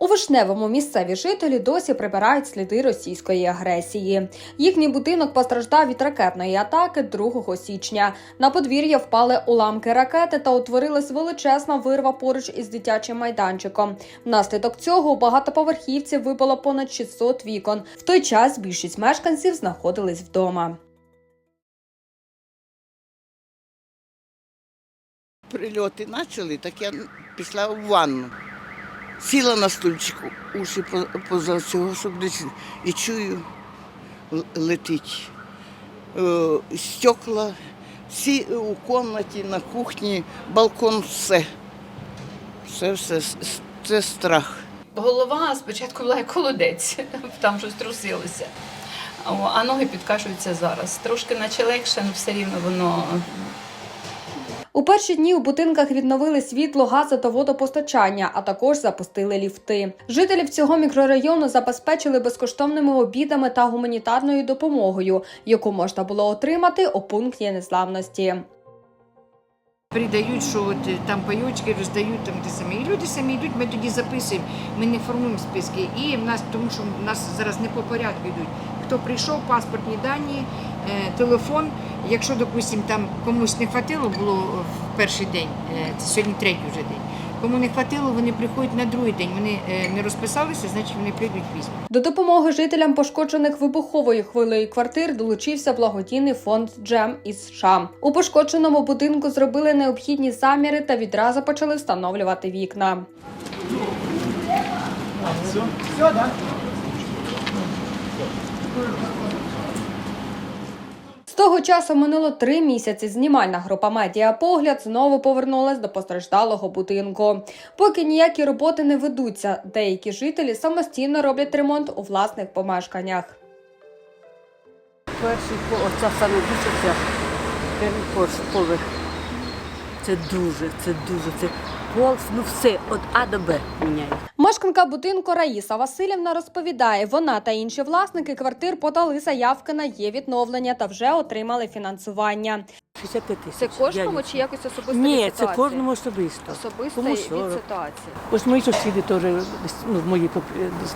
У Вишневому місцеві жителі досі прибирають сліди російської агресії. Їхній будинок постраждав від ракетної атаки 2 січня. На подвір'я впали уламки ракети та утворилась величезна вирва поруч із дитячим майданчиком. Внаслідок цього у багатоповерхівці випало понад 600 вікон. В той час більшість мешканців знаходились вдома. Прильоти почали, так я пішла в ванну. Сіла на стульчику, уші поза цього, щоб і чую, летить. Е, Стекла, всі у кімнаті, на кухні, балкон, все. Все, все, це страх. Голова спочатку була як холодець, там щось трусилося. А ноги підкашуються зараз. Трошки наче легше, але все рівно воно У перші дні у будинках відновили світло, гази та водопостачання, а також запустили ліфти. Жителів цього мікрорайону забезпечили безкоштовними обідами та гуманітарною допомогою, яку можна було отримати у пункті незламності. Передають, що от е, там пайочки роздають там де самі. Люди самі йдуть, ми тоді записуємо, ми не формуємо списки. І в нас, тому що в нас зараз не по порядку йдуть. Хто прийшов, паспортні дані, е, телефон. Якщо, допустимо, там комусь не хватило, було в перший день, е, це сьогодні третій вже день. Кому не хватило, вони приходять на другий день. Вони е, не розписалися, значить вони прийдуть візьмуть. До допомоги жителям пошкоджених вибуховою хвилею квартир долучився благодійний фонд Джем із США. У пошкодженому будинку зробили необхідні заміри та відразу почали встановлювати вікна. З того часу минуло три місяці. Знімальна група Медіапогляд знову повернулась до постраждалого будинку. Поки ніякі роботи не ведуться, деякі жителі самостійно роблять ремонт у власних помешканнях. Перший оця саме більше перший поверх. Це дуже, це дуже, це полз, ну все, від А до Б міняє. Мешканка будинку Раїса Васильівна розповідає, вона та інші власники квартир подали заявки на є відновлення та вже отримали фінансування. 65 тисяч. Це кожному чи якось особисто Ні, від це кожному особисто. особисто від ситуації. Ось мої сусіди теж, ну, мої поп- десь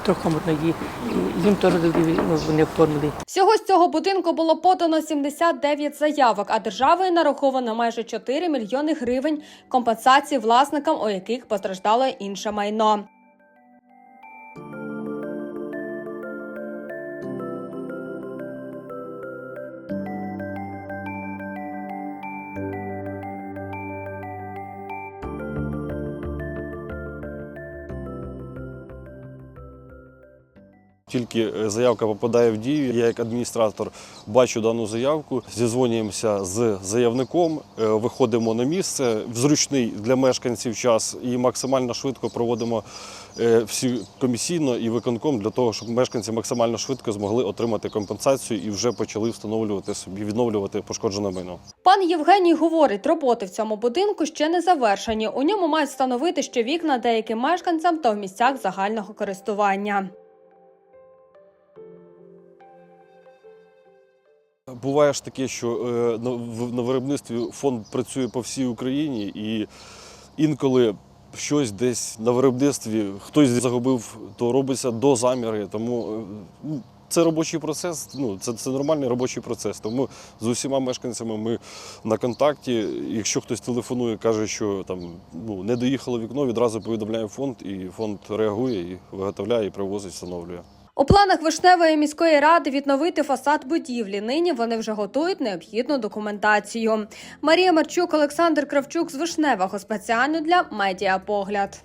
їм теж ну, вони оформили. Всього з цього будинку було подано 79 заявок, а державою нараховано майже 4 мільйони гривень компенсації власникам, у яких постраждало інше майно. Тільки е, заявка попадає в дію. Я як адміністратор бачу дану заявку, зізвонюємося з заявником, е, виходимо на місце в зручний для мешканців час і максимально швидко проводимо е, всі комісійно і виконком для того, щоб мешканці максимально швидко змогли отримати компенсацію і вже почали встановлювати собі, відновлювати пошкоджене майно. Пан Євгеній говорить, роботи в цьому будинку ще не завершені. У ньому мають встановити ще вікна деяким мешканцям та в місцях загального користування. Буває ж таке, що е, на, виробництві фонд працює по всій Україні, і інколи щось десь на виробництві хтось загубив, то робиться до заміри. Тому е, ну, це робочий процес, ну, це, це нормальний робочий процес. Тому з усіма мешканцями ми на контакті. Якщо хтось телефонує, каже, що там ну, не доїхало вікно, відразу повідомляє фонд, і фонд реагує і виготовляє, і привозить, встановлює. У планах Вишневої міської ради відновити фасад будівлі. Нині вони вже готують необхідну документацію. Марія Марчук, Олександр Кравчук з Вишневого спеціально для медіапогляд.